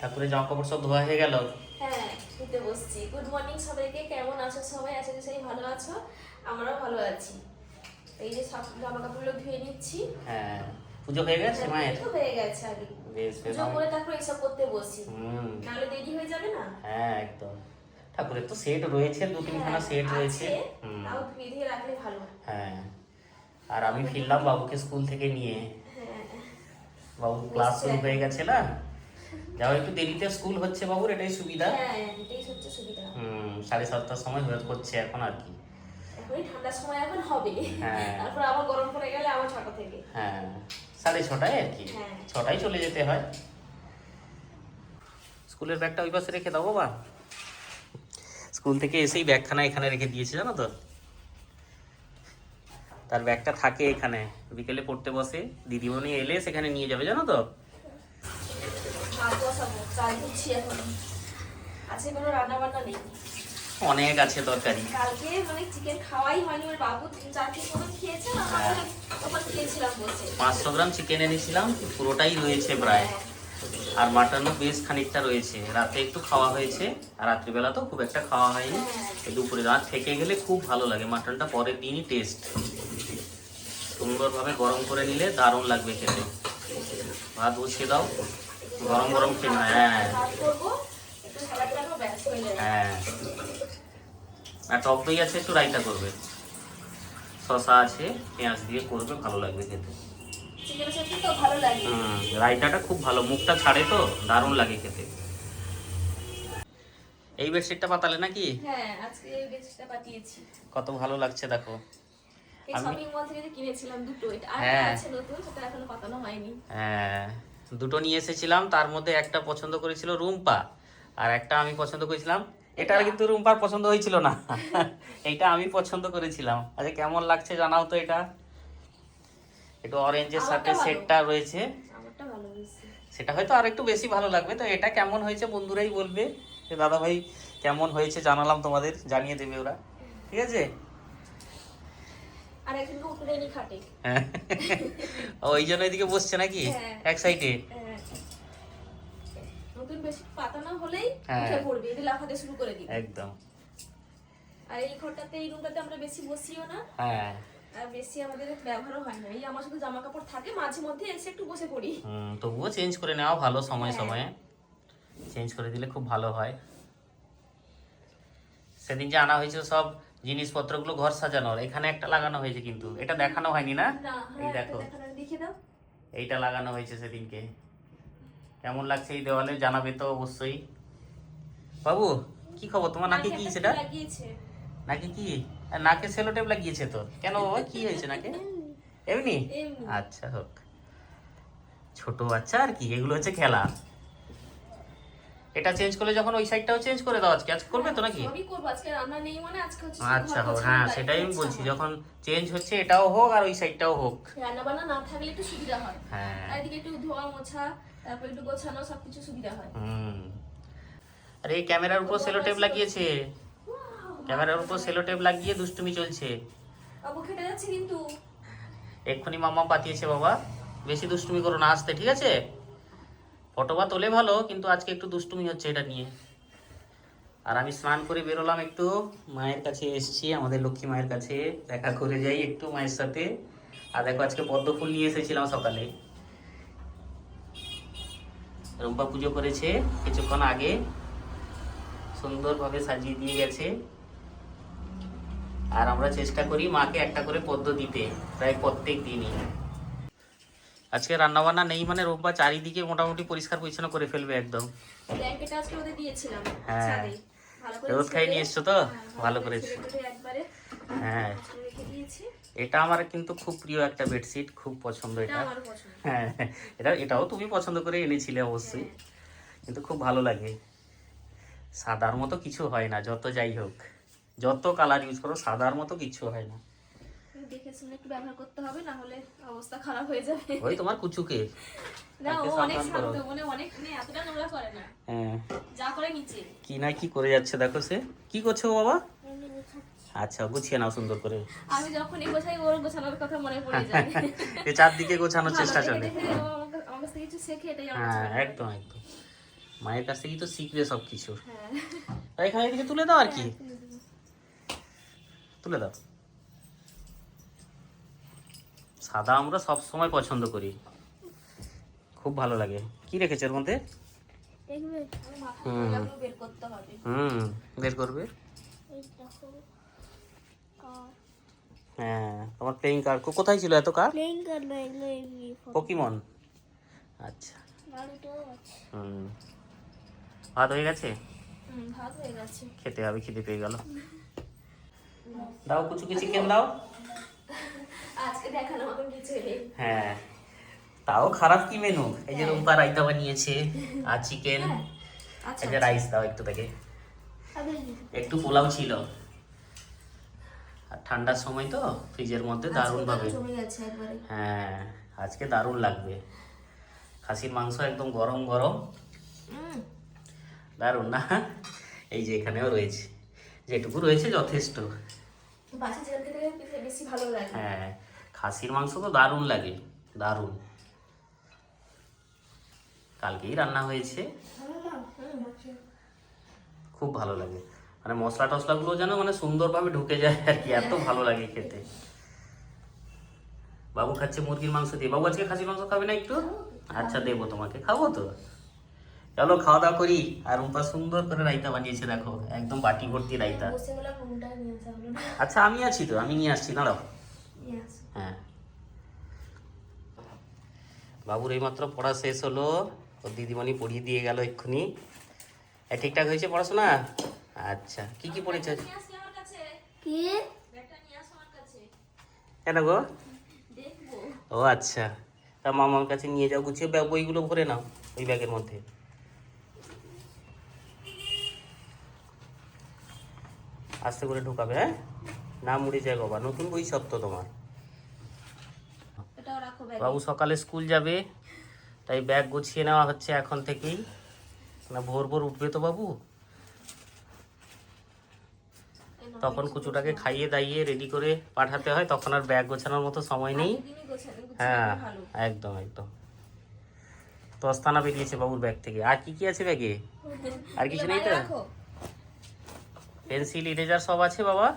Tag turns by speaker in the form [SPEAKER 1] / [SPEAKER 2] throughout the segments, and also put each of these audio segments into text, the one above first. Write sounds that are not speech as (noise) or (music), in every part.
[SPEAKER 1] ঠাকুরের জামা কাপড় সব ধোয়া হয়ে গেল?
[SPEAKER 2] হ্যাঁ শুতে বসছি। গুড মর্নিং সবাইকে। কেমন আছো সবাই? আশা করি সবাই ভালো আছো। আমরাও ভালো আছি। এই যে সব জামা কাপড়গুলো ধুয়ে নিচ্ছি।
[SPEAKER 1] হ্যাঁ পুজো হয়ে গেছে মায়ের?
[SPEAKER 2] তো হয়ে গেছে আগে।
[SPEAKER 1] বেশ বেশ
[SPEAKER 2] পুজো করে তারপর এইসব করতে বসি।
[SPEAKER 1] হুম।
[SPEAKER 2] নাহলে দেরি হয়ে যাবে না?
[SPEAKER 1] হ্যাঁ একদম। ঠাকুরের তো সেট রয়েছে দু তিনখানা
[SPEAKER 2] হ্যাঁ,
[SPEAKER 1] সেট রয়েছে। হুম।
[SPEAKER 2] তাও ধুয়ে ধুয়ে রাখলে ভালো।
[SPEAKER 1] হ্যাঁ। আর আমি ফিরলাম বাবুকে স্কুল থেকে নিয়ে।
[SPEAKER 2] হ্যাঁ।
[SPEAKER 1] বাবু ক্লাস শুরু হয়ে গেছে না? যাও একটু দেরিতে স্কুল হচ্ছে বাবুর এটাই সুবিধা।
[SPEAKER 2] হ্যাঁ এটাই হচ্ছে সুবিধা।
[SPEAKER 1] হুম সাড়ে সাতটার সময় হয়ে হচ্ছে এখন আর কি।
[SPEAKER 2] এখনই ঠান্ডার সময় এখন হবে।
[SPEAKER 1] হ্যাঁ।
[SPEAKER 2] তারপর আবার গরম পড়ে গেলে আবার ছটা থেকে।
[SPEAKER 1] হ্যাঁ সাড়ে ছটায় আর কি।
[SPEAKER 2] হ্যাঁ।
[SPEAKER 1] ছটায় চলে যেতে হয়। স্কুলের ব্যাগটা ওই পাশে রেখে দাও বাবা। স্কুল থেকে এসেই ব্যাগখানা এখানে রেখে দিয়েছে জানো তো? তার ব্যাগটা থাকে এখানে। বিকেলে পড়তে বসে। দিদিমণি এলে সেখানে নিয়ে যাবে জানো তো?
[SPEAKER 2] ভাত বসাবো এখন। আজকে কোনো রান্না বান্না নেই।
[SPEAKER 1] অনেক আছে তরকারি।
[SPEAKER 2] কালকে মানে চিকেন খাওয়াই হয়নি ওর বাবু চার পিস মতো খেয়েছে না
[SPEAKER 1] হ্যাঁ।
[SPEAKER 2] তখন খেয়েছিলাম বসে।
[SPEAKER 1] পাঁচশো গ্রাম চিকেন এনেছিলাম পুরোটাই রয়েছে প্রায়। আর মাটনও বেশ খানিকটা রয়েছে। রাতে একটু খাওয়া হয়েছে আর রাত্রিবেলা তো খুব একটা খাওয়া হয়নি। দুপুরে রাত থেকে গেলে খুব ভালো লাগে। মাটনটা পরের দিনই টেস্ট সুন্দরভাবে গরম করে নিলে দারুণ লাগবে খেতে। ভাত বসিয়ে দাও। গরম গরম নাও। হ্যাঁ।
[SPEAKER 2] হয়ে
[SPEAKER 1] আর টক দই আছে একটু রাইতা করবে। শশা আছে পেঁয়াজ দিয়ে করবে ভালো লাগবে খেতে। হুম রায়তাটা খুব ভালো। মুখটা ছাড়ে তো দারুণ লাগে খেতে। এই বেডশিটটা পাতালে নাকি?
[SPEAKER 2] হ্যাঁ আজকে এই
[SPEAKER 1] কত ভালো লাগছে দেখো।
[SPEAKER 2] শপিং মল থেকে কিনেছিলাম দুটো এটা আর। আছে নতুন সেটা এখনও পাতানো হয়নি।
[SPEAKER 1] হ্যাঁ। দুটো নিয়ে এসেছিলাম তার মধ্যে একটা পছন্দ করেছিল রুম্পা আর একটা আমি পছন্দ করেছিলাম। এটা কিন্তু রুম্পার পছন্দ হয়েছিল না। এটা আমি পছন্দ করেছিলাম। আচ্ছা কেমন লাগছে জানাও তো এটা। একটু অরেঞ্জের সাথে সেটটা রয়েছে। সেটা হয়তো আর একটু বেশি ভালো লাগবে তো এটা কেমন হয়েছে বন্ধুরাই বলবে। যে দাদা ভাই কেমন হয়েছে জানালাম তোমাদের জানিয়ে দেবে ওরা। ঠিক আছে?
[SPEAKER 2] আর খাটে।
[SPEAKER 1] হ্যাঁ। ওই জন্য এদিকে বসছে নাকি?
[SPEAKER 2] হ্যাঁ।
[SPEAKER 1] এক সাইডে
[SPEAKER 2] হ্যাঁ। নতুন বেশি পাতানো হলেই। উঠে পড়বে এদের লাফাতে শুরু করে দিবে।
[SPEAKER 1] একদম।
[SPEAKER 2] আর এই ঘরটাতে এই রুমটাতে আমরা বেশি বসিও না।
[SPEAKER 1] হ্যাঁ।
[SPEAKER 2] আর বেশি আমাদের ব্যবহারও হয় না। এই আমার শুধু জামা কাপড় থাকে মাঝে মধ্যে এসে একটু বসে পড়ি।
[SPEAKER 1] হুম, তবুও চেঞ্জ করে নেওয়া ভালো সময়। সময়ে। চেঞ্জ করে দিলে খুব ভালো হয়। সেদিন যে আনা হয়েছে সব জিনিসপত্রগুলো ঘর সাজানোর। এখানে একটা লাগানো হয়েছে কিন্তু। এটা দেখানো হয়নি না?
[SPEAKER 2] না
[SPEAKER 1] এই
[SPEAKER 2] হ্যাঁ
[SPEAKER 1] দেখো এইটা লাগানো হয়েছে সেদিনকে। কেমন লাগছে এই দেওয়ালে? জানাবে তো অবশ্যই। বাবু কি খবর? তোমার নাকে কি সেটা? নাকি কি? নাকে সেলো টেপ লাগিয়েছে তোর কেন বাবা কি হয়েছে নাকে? এমনি। আচ্ছা হোক। ছোট বাচ্চা আর কি এগুলো হচ্ছে খেলা। এটা চেঞ্জ করলে যখন ওই সাইডটাও চেঞ্জ করে দাও আজকে। আজকে করবে তো নাকি?
[SPEAKER 2] সবই করব। আজকে রান্না নেই মানে আজকে হচ্ছে
[SPEAKER 1] আচ্ছা হোক হ্যাঁ সেটাই আমি বলছি যখন চেঞ্জ হচ্ছে এটাও হোক আর ওই সাইডটাও হোক।
[SPEAKER 2] রান্না বান্না না থাকলে একটু সুবিধা হয়।
[SPEAKER 1] হ্যাঁ।
[SPEAKER 2] এদিকে একটু ধোয়া মোছা তারপর একটু গোছানো সবকিছু সুবিধা হয়।
[SPEAKER 1] হুম। আরে ক্যামেরার উপর সেলো টেপ লাগিয়েছে। ক্যামেরার উপর সেলো টেপ লাগিয়ে দুষ্টুমি চলছে।
[SPEAKER 2] বাবু খেটে যাচ্ছে কিন্তু।
[SPEAKER 1] এক্ষুনি মামা পাঠিয়েছে বাবা। বেশি দুষ্টুমি করো না আসতে ঠিক আছে? ফটো বা তোলে ভালো, কিন্তু আজকে একটু দুষ্টুমি হচ্ছে এটা নিয়ে। আর আমি স্নান করে বেরোলাম একটু, মায়ের কাছে এসেছি, আমাদের লক্ষ্মী মায়ের কাছে। দেখা করে যাই একটু মায়ের সাথে। আর দেখো, আজকে পদ্ম ফুল নিয়ে এসেছিলাম সকালে। রম্পা পুজো করেছে কিছুক্ষণ আগে। সুন্দরভাবে সাজিয়ে দিয়ে গেছে। আর আমরা চেষ্টা করি মাকে একটা করে পদ্ম দিতে, প্রায় প্রত্যেক দিনই। আজকে রান্না বান্না নেই মানে রোববার চারিদিকে মোটামুটি পরিষ্কার পরিচ্ছন্ন করে ফেলবে একদম।
[SPEAKER 2] ব্ল্যাঙ্কেট আজকে ওদের দিয়েছিলাম
[SPEAKER 1] হ্যাঁ। রোদ খাই নিয়ে এসছো তো?
[SPEAKER 2] হ্যাঁ,
[SPEAKER 1] ভালো
[SPEAKER 2] করে
[SPEAKER 1] করেছ। হ্যাঁ। এটা আমার কিন্তু খুব প্রিয় একটা বেডশিট খুব পছন্দ
[SPEAKER 2] এটা
[SPEAKER 1] এটা। হ্যাঁ এটা এটাও তুমি পছন্দ করে এনেছিলে অবশ্যই। কিন্তু খুব ভালো লাগে। সাদার মতো কিছু হয় না যত যাই হোক। যত কালার ইউজ করো সাদার মতো কিছু হয় না।
[SPEAKER 2] দেখে শুনে একটু ব্যবহার করতে হবে না হলে অবস্থা খারাপ হয়ে যাবে।
[SPEAKER 1] ওই তোমার কুচুকে।
[SPEAKER 2] না ও অনেক শান্ত মানে অনেক মানে এতটা নোংরা করে না।
[SPEAKER 1] হ্যাঁ।
[SPEAKER 2] যা করে নিচে।
[SPEAKER 1] কি না কি করে যাচ্ছে দেখো সে। কি করছ বাবা? আচ্ছা গুছিয়ে নাও সুন্দর করে।
[SPEAKER 2] আমি যখনই গোছাই ওর গোছানোর কথা মনে পড়ে (laughs) যায়
[SPEAKER 1] এই চারদিকে গোছানোর চেষ্টা চলে।
[SPEAKER 2] আমার কাছ- কিছু শেখে এটাই
[SPEAKER 1] হ্যাঁ। একদম একদম। মায়ের কাছ থেকেই তো শিখবে সব কিছু
[SPEAKER 2] হ্যাঁ
[SPEAKER 1] এখানে এদিকে তুলে দাও আর কি। তুলে দাও। সাদা আমরা সব সময় পছন্দ করি। খুব ভালো লাগে। কি রেখেছে এর মধ্যে? হুম।
[SPEAKER 2] বের
[SPEAKER 1] হুম বের করবে? হ্যাঁ তোমার প্লেইং কার্ড কোথায় ছিল এত কার্ড পকিমন আচ্ছা। হুম। ভাত হয়ে গেছে?
[SPEAKER 2] হয়ে গেছে।
[SPEAKER 1] খেতে হবে খিদে পেয়ে গেল। দাও কুচু কি চিকেন দাও।
[SPEAKER 2] আজকে কিছু নেই।
[SPEAKER 1] হ্যাঁ তাও খারাপ কি মেনু এই যে রুম্পা রায়তা বানিয়েছে আর চিকেন
[SPEAKER 2] আচ্ছা
[SPEAKER 1] এই যে রাইস দাও একটু থেকে একটু পোলাও ছিল। আর ঠান্ডার সময় তো ফ্রিজের মধ্যে দারুণ ভাবে হ্যাঁ আজকে দারুণ লাগবে। খাসির মাংস একদম গরম গরম। দারুণ না? এই যে এখানেও রয়েছে। যেটুকু রয়েছে যথেষ্ট। হ্যাঁ খাসির মাংস তো দারুণ লাগে দারুণ। কালকেই রান্না হয়েছে। খুব ভালো লাগে। মানে মশলা টসলাগুলো যেন মানে সুন্দরভাবে ঢুকে যায় আর কি এত ভালো লাগে খেতে। বাবু খাচ্ছে মুরগির মাংস দিয়ে। বাবু আজকে খাসির মাংস খাবে না একটু? আচ্ছা দেবো তোমাকে। খাব তো। চলো খাওয়া দাওয়া করি। আর রুম্পা সুন্দর করে রাইতা বানিয়েছে দেখো। একদম বাটি ভর্তি
[SPEAKER 2] না?
[SPEAKER 1] আচ্ছা আমি আছি তো। আমি নিয়ে আসছি দাঁড়াও। হ্যাঁ। বাবুর এইমাত্র পড়া শেষ হলো ওর দিদিমণি পড়িয়ে দিয়ে গেল এক্ষুনি। এ, ঠিকঠাক হয়েছে পড়াশোনা? আচ্ছা কি কি পড়েছে? কেন গো? ও আচ্ছা। তা মামার কাছে নিয়ে যাও গুছিয়ে ব্যাগ বইগুলো ভরে নাও ওই ব্যাগের মধ্যে। আস্তে করে ঢুকাবে হ্যাঁ? না মুড়ে যায় বাবা নতুন বই সব তো তোমার। বাবু সকালে স্কুল যাবে তাই ব্যাগ গুছিয়ে নেওয়া হচ্ছে এখন থেকেই। না ভোর ভোর উঠবে তো বাবু। তখন কুচুটাকে খাইয়ে দাইয়ে রেডি করে পাঠাতে হয় তখন আর ব্যাগ গোছানোর মতো সময় নেই। হ্যাঁ একদম একদম। দস্তানা বেরিয়েছে বাবুর ব্যাগ থেকে। আর কি কি আছে ব্যাগে? আর কিছু নেই তো? পেন্সিল ইরেজার সব আছে বাবা?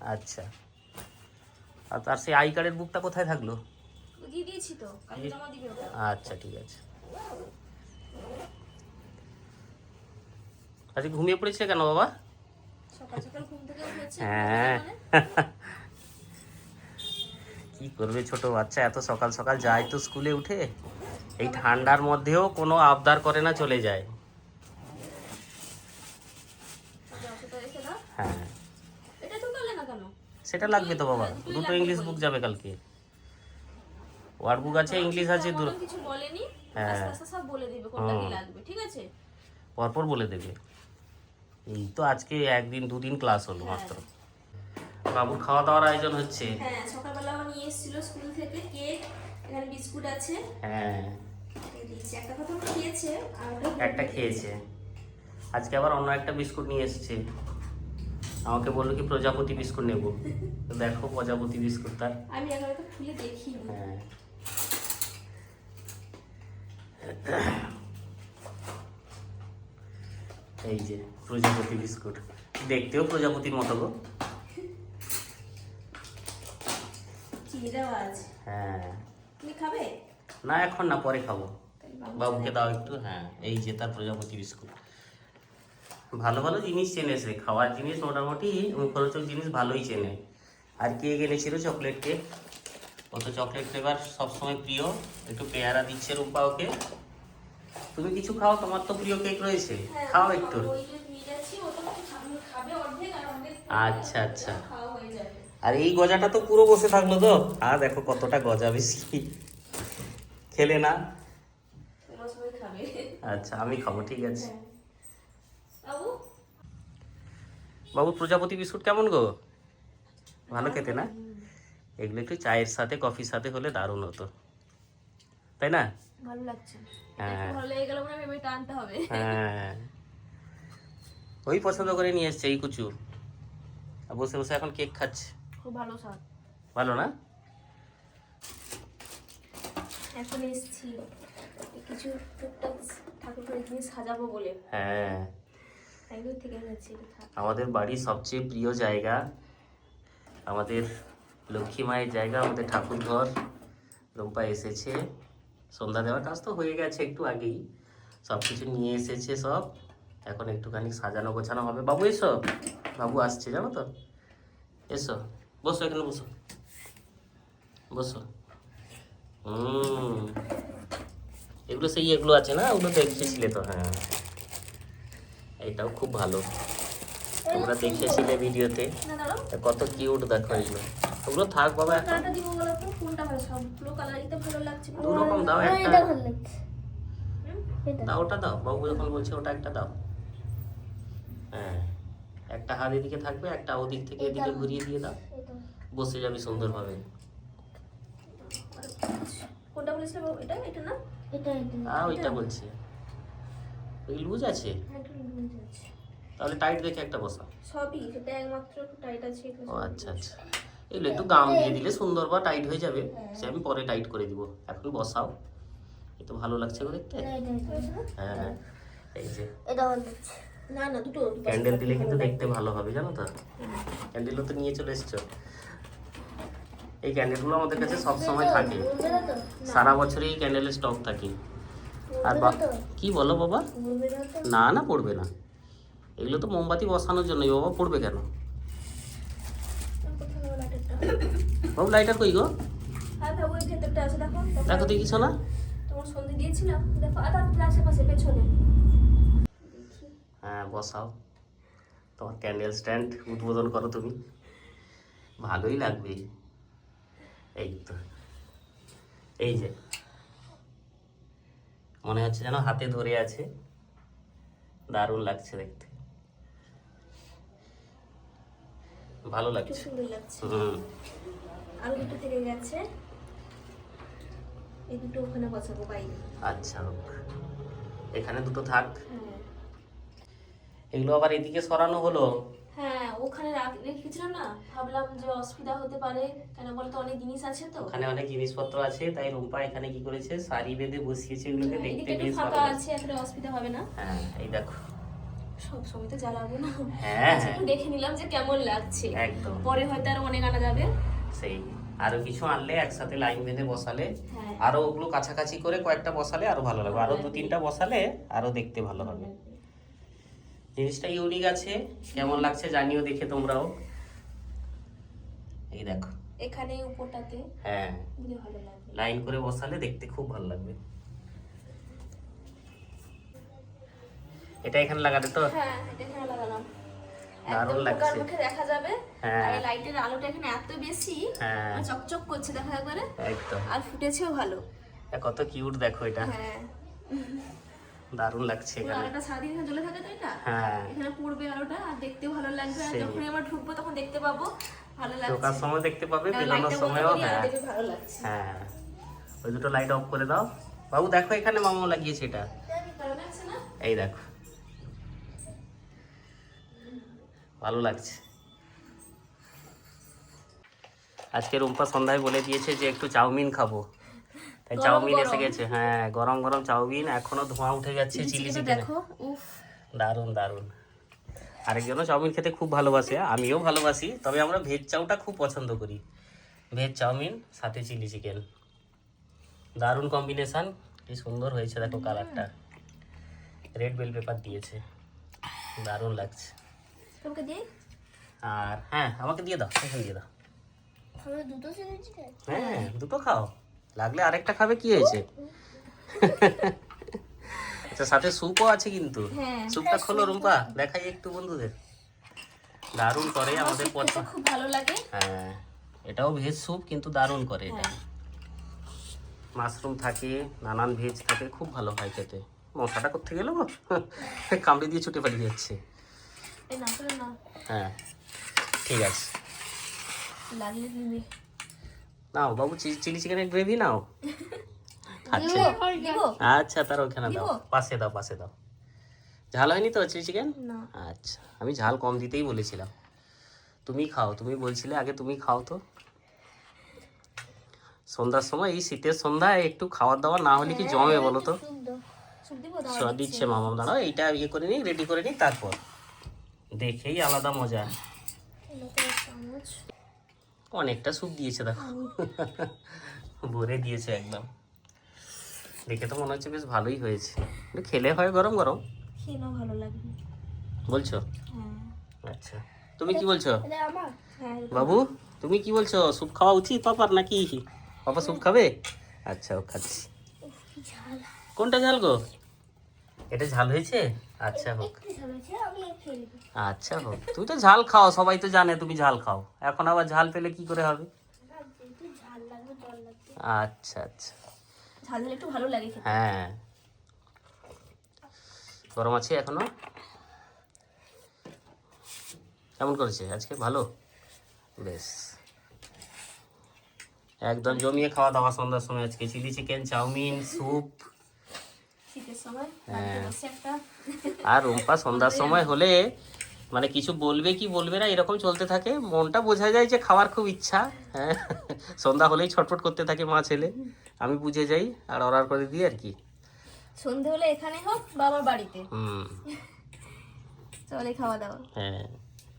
[SPEAKER 1] আচ্ছা। আর তার সেই আই কার্ডের বুকটা কোথায় থাকল?
[SPEAKER 2] দিয়ে দিয়েছি তো কালকে জমা দিবে ওটা
[SPEAKER 1] আচ্ছা ঠিক আছে। আজকে ঘুমিয়ে পড়েছে কেন বাবা?
[SPEAKER 2] সকাল সকাল ঘুম থেকে উঠেছে।
[SPEAKER 1] হ্যাঁ।
[SPEAKER 2] মানে? (laughs)
[SPEAKER 1] কি করবে ছোট বাচ্চা এত সকাল সকাল যায় তো স্কুলে উঠে। এই ঠান্ডার মধ্যেও কোনো আবদার করে না চলে যায়। হ্যাঁ। সেটা লাগবে তো বাবা। দুটো ইংলিশ বুক যাবে কালকে। ওয়ার্ড বুক আছে ইংলিশ আছে দু
[SPEAKER 2] কিছু বলেনি।
[SPEAKER 1] হ্যাঁ।
[SPEAKER 2] সব বলে দিবে কোনটা কি লাগবে ঠিক আছে?
[SPEAKER 1] পরপর বলে দেবে। এই তো আজকে একদিন দুদিন ক্লাস হলো মাত্র। বাবুর খাওয়া দাওয়ার আয়োজন হচ্ছে।
[SPEAKER 2] হ্যাঁ সকালবেলা আমার নিয়ে এসেছিল স্কুল থেকে কেক এখানে বিস্কুট আছে।
[SPEAKER 1] হ্যাঁ।
[SPEAKER 2] একটা কথা খেয়েছে
[SPEAKER 1] একটা খেয়েছে। আজকে আবার অন্য একটা বিস্কুট নিয়ে এসেছে। আমাকে বলল কি প্রজাপতি বিস্কুট নেব। তো দেখো প্রজাপতি বিস্কুট তার
[SPEAKER 2] আমি একটা খুলে দেখিনি
[SPEAKER 1] হ্যাঁ। এই যে প্রজাপতি বিস্কুট। দেখতেও প্রজাপতির মতো গো। হ্যাঁ।
[SPEAKER 2] খাবে?
[SPEAKER 1] না এখন না পরে খাব। বাবুকে দাও। একটু হ্যাঁ এই যে তার প্রজাপতি বিস্কুট। ভালো ভালো জিনিস চেনে সে খাওয়ার জিনিস মোটামুটি মুখরোচক জিনিস ভালোই চেনে। আর কেক এনেছিল চকলেট কেক। ও তো চকলেট ফ্লেভার সবসময় প্রিয়। একটু পেয়ারা দিচ্ছে রূপা ওকে। তুমি কিছু খাও? তোমার তো প্রিয় কেক রয়েছে।
[SPEAKER 2] হ্যাঁ,
[SPEAKER 1] খাও একটু। আচ্ছা আচ্ছা।
[SPEAKER 2] হয়ে
[SPEAKER 1] আর এই গজাটা তো পুরো বসে থাকল তো। আর দেখো কতটা গজা বেশি। খেলে না? আচ্ছা আমি খাব ঠিক আছে।
[SPEAKER 2] হ্যাঁ। বাবু?
[SPEAKER 1] বাবু প্রজাপতি বিস্কুট কেমন গো? ভালো খেতে না? এগুলো একটু চায়ের সাথে কফির সাথে হলে দারুণ হতো। তাই না?
[SPEAKER 2] ভালো লাগছে।
[SPEAKER 1] হ্যাঁ।
[SPEAKER 2] ভালো লেগে গেল মনে হয় টানতে হবে।
[SPEAKER 1] হ্যাঁ। ওই পছন্দ করে নিয়ে এসছে এই কুচু। আর বসে বসে এখন কেক খাচ্ছে।
[SPEAKER 2] খুব ভালো স্বাদ।
[SPEAKER 1] ভালো না?
[SPEAKER 2] এখন এসছি। কিছু টুকটাক ঠাকুরকে জিনিস সাজাবো বলে।
[SPEAKER 1] হ্যাঁ। আমাদের বাড়ির সবচেয়ে প্রিয় জায়গা আমাদের লক্ষ্মী মায়ের জায়গা আমাদের ঠাকুর ঘর রুম্পা এসেছে। সন্ধ্যা দেওয়ার কাজ তো হয়ে গেছে একটু আগেই। সব কিছু নিয়ে এসেছে সব। এখন একটুখানি সাজানো গোছানো হবে। বাবু এসো। বাবু আসছে জানো তো? এসো। বসো এখানে বসো। বসো। হুম। এগুলো সেই এগুলো আছে না? ওগুলো দেখেছিলে তো হ্যাঁ। এটাও খুব ভালো। তোমরা দেখেছিলে ভিডিওতে। কত কিউট দেখো এগুলো। ওগুলো থাক বাবা এখন।
[SPEAKER 2] কালারটা দিব বলো তো কোনটা ভালো সবগুলো কালারই তো ভালো লাগছে।
[SPEAKER 1] দু রকম দাও একটা।
[SPEAKER 3] এটা ভালো লাগছে।
[SPEAKER 1] দাও ওটা দাও। বাবু যখন বলছে ওটা একটা দাও। হ্যাঁ একটা হাত এদিকে থাকবে একটা ওদিক থেকে এদিকে ঘুরিয়ে দিয়ে দাও।
[SPEAKER 3] এটা।
[SPEAKER 1] বসে যাবে সুন্দরভাবে।
[SPEAKER 2] কোনটা বলেছিলে বাবু? এটা এটা না?
[SPEAKER 3] এটা এটা।
[SPEAKER 1] আর ওইটা বলছে। ওই লুজ আছে?
[SPEAKER 2] হ্যাঁ, একটু লুজ আছে।
[SPEAKER 1] তাহলে টাইট দেখে একটা বসা
[SPEAKER 2] সবই সেটা একমাত্র টাইট আছে
[SPEAKER 1] ও আচ্ছা আচ্ছা। এগুলো একটু গাম দিয়ে দিলে সুন্দর বা টাইট হয়ে যাবে। সে আমি পরে টাইট করে দিব। এখন বসাও। এ তো ভালো লাগছে দেখতে? হ্যাঁ হ্যাঁ এই যে। ক্যান্ডেল দিলে কিন্তু দেখতে ভালো হবে জানো তো? ক্যান্ডেলও তো নিয়ে চলে এসছো। এই ক্যান্ডেলগুলো আমাদের কাছে সব সময় থাকে। সারা বছরই এই ক্যান্ডেলের স্টক থাকে। আর কি বলো বাবা?
[SPEAKER 3] না
[SPEAKER 1] না পড়বে না। এগুলো তো মোমবাতি বসানোর জন্যই। বাবা পড়বে কেন? বাবু লাইটার কই গো?
[SPEAKER 2] হ্যাঁ বাবু এই ভেতরটা আছে দেখো
[SPEAKER 1] দেখো। দেখি শোনা।
[SPEAKER 2] তোমার সন্ধে দিয়েছিলাম দেখো আর তার আশেপাশে পেছনে।
[SPEAKER 1] হ্যাঁ বসাও। তোমার ক্যান্ডেল স্ট্যান্ড উদ্বোধন করো তুমি। ভালোই লাগবে। এই তো। এই যে। মনে হচ্ছে যেন হাতে ধরে আছে। দারুণ লাগছে দেখতে। ভালো লাগছে।
[SPEAKER 2] সুন্দর লাগছে। আরও দুটো থেকে গেছে। এই দুটো ওখানে বসাবো বাইরে
[SPEAKER 1] আচ্ছা। এখানে দুটো থাক।
[SPEAKER 2] হ্যাঁ।
[SPEAKER 1] এগুলো আবার এদিকে সরানো হলো?
[SPEAKER 2] হ্যাঁ ওখানে না? ভাবলাম যে অসুবিধা হতে পারে। কেন বলতো অনেক জিনিস আছে তো।
[SPEAKER 1] ওখানে অনেক জিনিসপত্র আছে তাই রুম্পা এখানে কি করেছে? শাড়ি বেঁধে বসিয়েছে এগুলোকে
[SPEAKER 2] হ্যাঁ,
[SPEAKER 1] দেখতে বেশ ভালো
[SPEAKER 2] আছে একটা অসুবিধা হবে না।
[SPEAKER 1] হ্যাঁ এই দেখো।
[SPEAKER 2] সব সময় তো জ্বালাবো না।
[SPEAKER 1] হ্যাঁ।
[SPEAKER 2] আচ্ছা, একটু দেখে নিলাম যে কেমন লাগছে।
[SPEAKER 1] একদম।
[SPEAKER 2] পরে হয়তো আরও অনেক আনা যাবে।
[SPEAKER 1] সেই আরও কিছু আনলে একসাথে লাইন বেঁধে বসালে
[SPEAKER 2] হ্যাঁ।
[SPEAKER 1] আরও ওগুলো কাছাকাছি করে কয়েকটা বসালে আরও ভালো লাগবে। আরও দু তিনটা বসালে আরও দেখতে ভালো হবে। জিনিসটা ইউনিক আছে কেমন লাগছে জানিও দেখে তোমরাও। এই দেখো।
[SPEAKER 2] এখানে উপরটাতে
[SPEAKER 1] হ্যাঁ। লাইন করে বসালে দেখতে খুব ভালো লাগবে। এটা এখানে লাগাতে তো?
[SPEAKER 2] হ্যাঁ এটা এখানে লাগালাম।
[SPEAKER 1] দারুণ লাগছে।
[SPEAKER 2] মুখে দেখা যাবে।
[SPEAKER 1] হ্যাঁ।
[SPEAKER 2] আর লাইটের আলোটা এখানে এত বেশি
[SPEAKER 1] হ্যাঁ।
[SPEAKER 2] মানে চকচক করছে দেখা একবারে
[SPEAKER 1] একদম।
[SPEAKER 2] আর ফুটেছেও ভালো।
[SPEAKER 1] কত কিউট দেখো এটা।
[SPEAKER 2] হ্যাঁ।
[SPEAKER 1] দারুণ লাগছে এখানে।
[SPEAKER 2] আলোটা সারাদিন এখানে জ্বলে থাকে তো এটা?
[SPEAKER 1] হ্যাঁ।
[SPEAKER 2] এখানে পড়বে আলোটা আর দেখতেও ভালো লাগবে। আর। যখন আমরা ঢুকবো তখন দেখতে পাবো। ভালো লাগছে।
[SPEAKER 1] ঢোকার সময় দেখতে পাবে বেরোনোর সময়ও হ্যাঁ।
[SPEAKER 2] ভালো লাগছে।
[SPEAKER 1] হ্যাঁ। ওই দুটো লাইট অফ করে দাও। বাবু দেখো এখানে মামা লাগিয়েছে এটা।
[SPEAKER 2] না?
[SPEAKER 1] এই দেখো। ভালো লাগছে। আজকে রুম্পা সন্ধ্যায় বলে দিয়েছে যে একটু চাউমিন খাব। তাই চাউমিন এসে গেছে হ্যাঁ গরম গরম চাউমিন এখনও ধোঁয়া উঠে যাচ্ছে চিলি চিকেনে। দারুণ দারুণ। আরেকজনও চাউমিন খেতে খুব ভালোবাসে আমিও ভালোবাসি তবে আমরা ভেজ চাউটা খুব পছন্দ করি। ভেজ চাউমিন সাথে চিলি চিকেন। দারুণ কম্বিনেশান কি সুন্দর হয়েছে দেখো কালারটা। রেড বেল পেপার দিয়েছে দারুণ লাগছে।
[SPEAKER 2] তোমাকে দিই?
[SPEAKER 1] আর হ্যাঁ আমাকে দিয়ে দাও এখানে দিয়ে দাও।
[SPEAKER 3] দুটো
[SPEAKER 1] হ্যাঁ দুটো খাও। লাগলে আরেকটা খাবে কি হয়েছে? আচ্ছা সাথে স্যুপও আছে কিন্তু।
[SPEAKER 2] হ্যাঁ
[SPEAKER 1] স্যুপটা খোলো রুম্পা। দেখাই একটু বন্ধুদের। দারুণ করে আমাদের পছন্দ
[SPEAKER 2] খুব ভালো লাগে।
[SPEAKER 1] হ্যাঁ এটাও ভেজ স্যুপ কিন্তু দারুণ করে এটা।
[SPEAKER 2] হ্যাঁ।
[SPEAKER 1] মাশরুম থাকে নানান ভেজ থাকে খুব ভালো হয় খেতে। মশাটা করতে গেল কামড়ে দিয়ে ছুটে পালিয়ে যাচ্ছে। হ্যাঁ ঠিক আছে। নাও বাবু চিলি চিকেনের গ্রেভি নাও। (laughs) আচ্ছা। আচ্ছা তার ওখানে দাও। পাশে দাও পাশে দাও। ঝাল হয়নি তো চিলি চিকেন? আচ্ছা আমি ঝাল কম দিতেই বলেছিলাম। তুমি খাও তুমি বলছিলে আগে তুমি খাও তো। সন্ধ্যার সময় এই শীতের সন্ধ্যায় একটু খাওয়ার দাওয়া না হলে কি জমে বলো তো? দিচ্ছে মামাম দাঁড়াও এইটা ইয়ে করে নিই রেডি করে নিই তারপর। দেখেই আলাদা মজা। অনেকটা স্যুপ দিয়েছে দেখো। ভরে দিয়েছে একদম। দেখে তো মনে হচ্ছে বেশ ভালোই হয়েছে। খেলে হয় গরম গরম।
[SPEAKER 2] খেয়ে ভালো লাগবে
[SPEAKER 1] বলছো?
[SPEAKER 2] হ্যাঁ।
[SPEAKER 1] আচ্ছা। তুমি কি বলছো?
[SPEAKER 2] হ্যাঁ
[SPEAKER 1] বাবু তুমি কি বলছো? স্যুপ খাওয়া উচিত পাপার নাকি? পাপা স্যুপ খাবে? আচ্ছা ও খাচ্ছি। কোনটা ঝাল গো? এটা ঝাল হয়েছে? আচ্ছা হোক। আচ্ছা হোক। তুমি তো ঝাল খাও সবাই তো জানে তুমি ঝাল খাও। এখন আবার ঝাল পেলে কি করে হবে? আচ্ছা আচ্ছা।
[SPEAKER 2] ঝাল ঝাল একটু ভালো লাগে
[SPEAKER 1] হ্যাঁ। গরম আছে এখনও? কেমন করেছে? আজকে ভালো? বেশ। একদম জমিয়ে খাওয়া দাওয়া সন্ধ্যার সময় আজকে। চিলি চিকেন চাউমিন স্যুপ
[SPEAKER 2] শীতের সময়
[SPEAKER 1] হ্যাঁ।
[SPEAKER 2] বাড়িতে বসে একটা
[SPEAKER 1] আর রুম্পা সন্ধ্যার সময় হলে মানে কিছু বলবে কি বলবে না এরকম চলতে থাকে। মনটা বোঝা যায় যে খাওয়ার খুব ইচ্ছা হ্যাঁ। সন্ধ্যা হলেই ছটফট করতে থাকে মা ছেলে। আমি বুঝে যাই আর অর্ডার করে দিই আর কি।
[SPEAKER 2] সন্ধে হলে এখানে হোক বা আমার বাড়িতে।
[SPEAKER 1] হুম।
[SPEAKER 2] চলে খাওয়া দাওয়া।
[SPEAKER 1] হ্যাঁ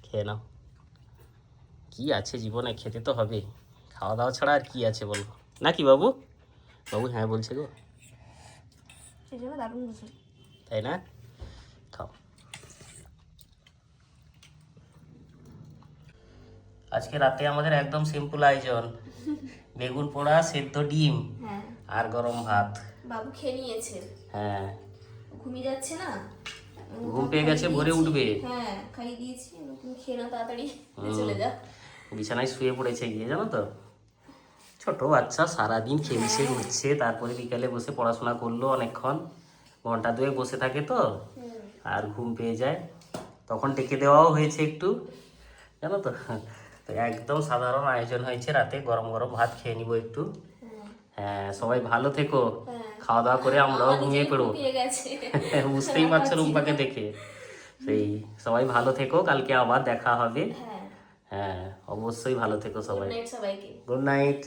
[SPEAKER 1] খেয়ে নাও। কি আছে জীবনে খেতে তো হবে। খাওয়া দাওয়া ছাড়া আর কি আছে বলব? নাকি বাবু? বাবু হ্যাঁ বলছে গো।
[SPEAKER 2] সেই জন্য দারুণ দুশো
[SPEAKER 1] তাই না খাও আজকে রাতে আমাদের একদম সিম্পল আয়োজন। (laughs) বেগুন পোড়া সেদ্ধ ডিম
[SPEAKER 2] হ্যাঁ।
[SPEAKER 1] আর গরম ভাত।
[SPEAKER 2] বাবু খেয়ে নিয়েছে।
[SPEAKER 1] হ্যাঁ।
[SPEAKER 2] ঘুমিয়ে যাচ্ছে না?
[SPEAKER 1] ঘুম পেয়ে গেছে ভোরে উঠবে।
[SPEAKER 2] হ্যাঁ খাইয়ে দিয়েছি। তুমি খেয়ে নাও তাড়াতাড়ি। চলে যা
[SPEAKER 1] বিছানায় শুয়ে পড়েছে গিয়ে জানো তো? ছোট বাচ্চা সারাদিন খেলছে উঠছে তারপরে বিকালে বসে পড়াশোনা করল অনেকক্ষণ। ঘণ্টা দুয়ে বসে থাকে তো আর ঘুম পেয়ে যায়। তখন ডেকে দেওয়াও হয়েছে একটু জানো তো? তো একদম সাধারণ আয়োজন হয়েছে রাতে গরম গরম ভাত খেয়ে নিবো একটু। হ্যাঁ সবাই ভালো থেকো। খাওয়া দাওয়া করে আমরাও ঘুমিয়ে পড়ব। (laughs) বুঝতেই পারছ রুম্পাকে দেখে। সেই সবাই ভালো থেকো কালকে আবার দেখা হবে।
[SPEAKER 2] হ্যাঁ।
[SPEAKER 1] হ্যাঁ অবশ্যই ভালো থেকো সবাই। Good night